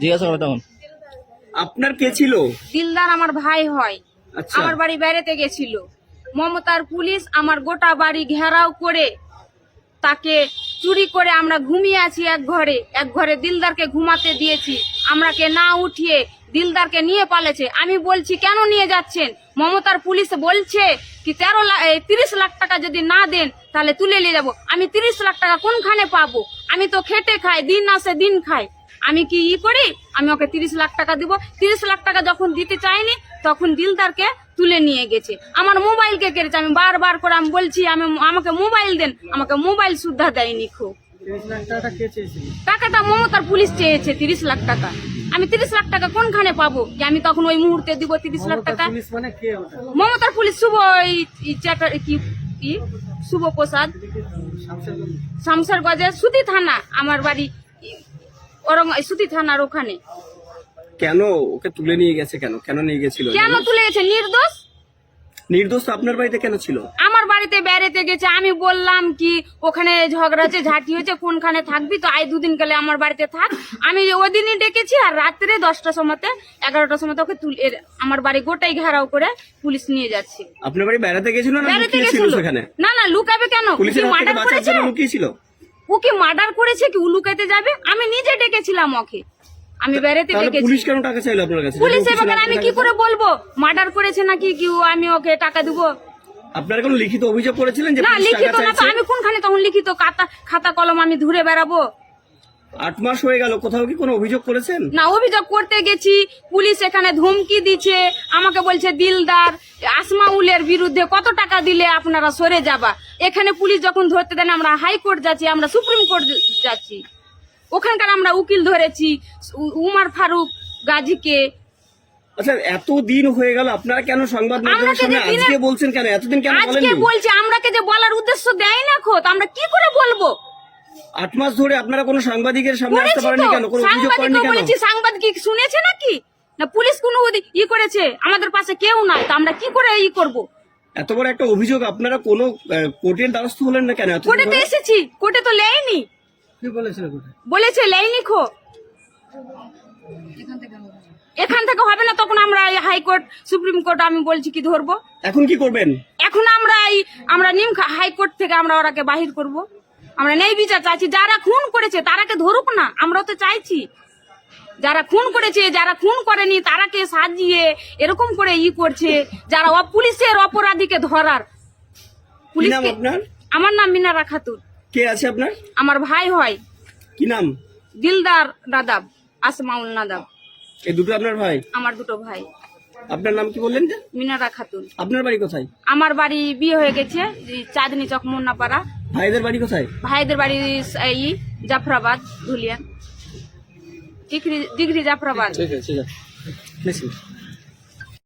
জিজ্ঞাসা করো তখন। আপনার কে ছিল? দিলদার আমার ভাই হয়। আচ্ছা। আমার বাড়ি বেড়াতে গেছিল। মমতার পুলিশ আমার গোটা বাড়ি ঘেরাও করে তাকে চুরি করে আমরা ঘুমিয়ে আছি এক ঘরে। এক ঘরে দিলদারকে ঘুমাতে দিয়েছি। আমরাকে না উঠিয়ে দিলদারকে নিয়ে পালেছে আমি বলছি কেন নিয়ে যাচ্ছেন? মমতার পুলিশ বলছে কি তেরো লাখ তিরিশ লাখ টাকা যদি না দেন তাহলে তুলে নিয়ে যাব। আমি তিরিশ লাখ টাকা কোনখানে পাবো? আমি তো খেটে খাই দিন আসে দিন খাই। আমি কি ই করি? আমি ওকে তিরিশ লাখ টাকা দিব। তিরিশ লাখ টাকা যখন দিতে চাইনি তখন দিলদারকে তুলে নিয়ে গেছে। আমার মোবাইলকে কেড়েছে। আমি বারবার করে আমি বলছি আমি আমাকে মোবাইল দেন। আমাকে মোবাইল সুদ্ধা দেয়নি খুব। টাকাটা মমতার পুলিশ চেয়েছে তিরিশ লাখ টাকা। আমি তিরিশ লাখ টাকা কোনখানে পাবো? যে আমি তখন ওই মুহূর্তে দিব তিরিশ লাখ টাকা? মমতার পুলিশ শুভ ওই কি কি শুভ প্রসাদ। শামসারগঞ্জের সুতি থানা আমার বাড়ি ওরং সুতি থানার ওখানে। কেন? ওকে তুলে নিয়ে গেছে কেন? কেন নিয়ে গেছিল? কেন তুলে গেছে? নির্দোষ? নির্দোষ আপনার বাড়িতে কেন ছিল? আমার বাড়িতে বেড়াতে গেছে। আমি বললাম কি ওখানে ঝগড়া হচ্ছে ঝাঁটি হয়েছে কোনখানে থাকবি? তো আই দুদিন গেলে আমার বাড়িতে থাক। আমি ওদিনই ডেকেছি আর রাত্রে দশটার সময়তে এগারোটার সময় ওকে তুলে আমার বাড়ি গোটাই ঘেরাও করে পুলিশ নিয়ে যাচ্ছে। আপনার বাড়ি বেড়াতে গেছিল না বেড়াতে গেছিল? না না লুকাবে কেন? পুলিশের মার্ডার করেছে? লুকিয়েছিল? ও কি মার্ডার করেছে কি উলুকাতে যাবে? আমি নিজে ডেকেছিলাম ওকে। আমি বেড়াতে ডেকেছি। পুলিশ কেন টাকা চাইলো আপনার কাছে? পুলিশ এবার আমি কি করে বলব? মার্ডার করেছে নাকি কি আমি ওকে টাকা দেবো? আপনার কোনো লিখিত অভিযোগ করেছিলেন যে না লিখিত না আমি কোনখানে তখন লিখিত খাতা খাতা কলম আমি ধরে বেড়াবো? আট মাস হয়ে গেল কোথাও কি কোনো অভিযোগ করেছেন? না অভিযোগ করতে গেছি পুলিশ এখানে ধমকি দিচ্ছে আমাকে বলছে দিলদার আসমাউলের বিরুদ্ধে কত টাকা দিলে আপনারা সরে যাবা? এখানে পুলিশ যখন ধরতে দেন আমরা হাইকোর্ট যাচ্ছি আমরা সুপ্রিম কোর্ট যাচ্ছি। ওখানকার আমরা উকিল ধরেছি উমার ফারুক গাজীকে। আচ্ছা এত দিন হয়ে গেল আপনারা কেন সংবাদ মাধ্যমের সামনে আজকে বলছেন কেন? এতদিন কেন আজকে বলেননি বলছে আমরাকে যে বলার উদ্দেশ্য দেয় না খোত আমরা কি করে বলব? আট মাস ধরে আপনারা কোনো সাংবাদিকের সামনে আসতে পারেননি কেন? কোনো অভিযোগ করেননি কেন? বলেছি সাংবাদিক কি শুনেছে নাকি? না পুলিশ কোনো ওদি- ই করেছে? আমাদের পাশে কেউ নাই তো আমরা কি করে ই করব? এত বড় একটা অভিযোগ আপনারা কোনো কোর্টের দ্বারস্থ হলেন না কেন? কোর্টে তো এসেছি কোর্টে তো লেয়নি। বলেছে লেয়নি খো। এখান থেকে হবে না তখন আমরা এই হাইকোর্ট সুপ্রিম কোর্ট আমি বলছি কি ধরবো? এখন কি করবেন? এখন আমরা এই আমরা নিম হাইকোর্ট থেকে আমরা ওরাকে বাহির করব। আমরা নেই বিচার চাইছি যারা খুন করেছে তারাকে ধরুক না আমরাও তো চাইছি। যারা খুন করেছে যারা খুন করেনি তারাকে সাজিয়ে এরকম করে ই করছে যারা পুলিশের অপরাধীকে ধরার। আমার নাম মিনারা খাতুন কে আছে আপনার? আমার ভাই হয়। কি নাম? দিলদার নাদাব আসমাউল নাদাব। এই দুটো আপনার ভাই? আমার দুটো ভাই। আপনার নাম কি বললেন মিনারা খাতুন আপনার বাড়ি কোথায়? আমার বাড়ি বিয়ে হয়ে গেছে চাঁদনি চক মুন্নাপাড়া ভাইদের বাড়ি কোথায়? ভাইদের বাড়ি এই Jafrabad Dhulian. Degree degree Jafrabad. ঠিক আছে ঠিক আছে।